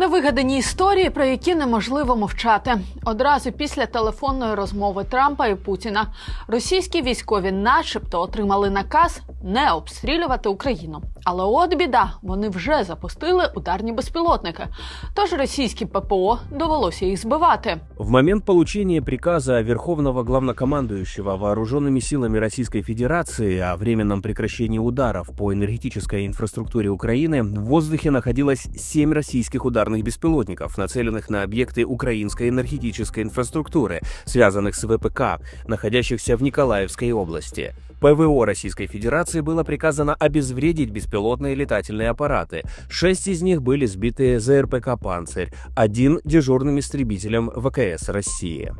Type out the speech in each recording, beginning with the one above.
Невигадані історії, про які неможливо мовчати. Одразу після телефонної розмови Трампа і Путіна російські військові, начебто, отримали наказ не обстрілювати Україну. Але от біда, вони вже запустили ударні безпілотники. Тож російським ППО довелося їх збивати. В момент получения приказа Верховного Главнокомандующего Вооруженными силами Российской Федерации о временном прекращении ударов по энергетической инфраструктуре Украины в воздухе находилось семь российских ударных беспилотников, нацеленных на объекты украинской энергетической инфраструктуры, связанных с ВПК, находящихся в Николаевской области. ПВО Российской Федерации было приказано обезвредить беспилотные летательные аппараты. Шесть из них были сбиты ЗРПК «Панцирь», один дежурным истребителем ВКС России.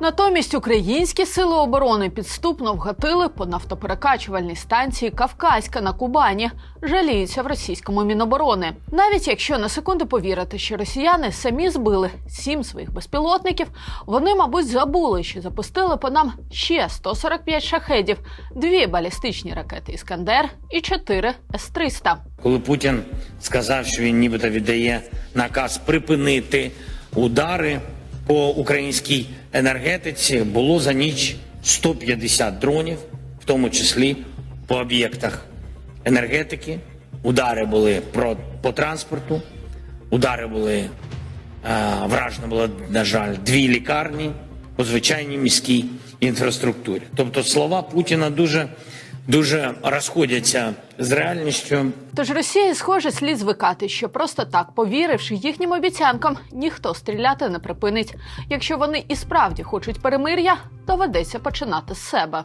Натомість українські сили оборони підступно вгатили по нафтоперекачувальній станції Кавказька на Кубані. Жаліються в російському міноборони. Навіть якщо на секунду повірити, що росіяни самі збили сім своїх безпілотників, вони, мабуть, забули, що запустили по нам ще 145 шахедів, дві балістичні ракети Іскандер і чотири С-300. коли Путін сказав, що він нібито віддає наказ припинити удари по українській енергетиці, було за ніч 150 дронів, в тому числі по об'єктах енергетики. Удари були про, по транспорту, удари були е, вражено було, на жаль, дві лікарні по звичайній міській інфраструктурі. Тобто слова Путіна дуже, дуже розходяться з реальністю. Тож Росії, схоже, слід звикати, що просто так, повіривши їхнім обіцянкам, ніхто стріляти не припинить. Якщо вони і справді хочуть перемир'я, доведеться починати з себе.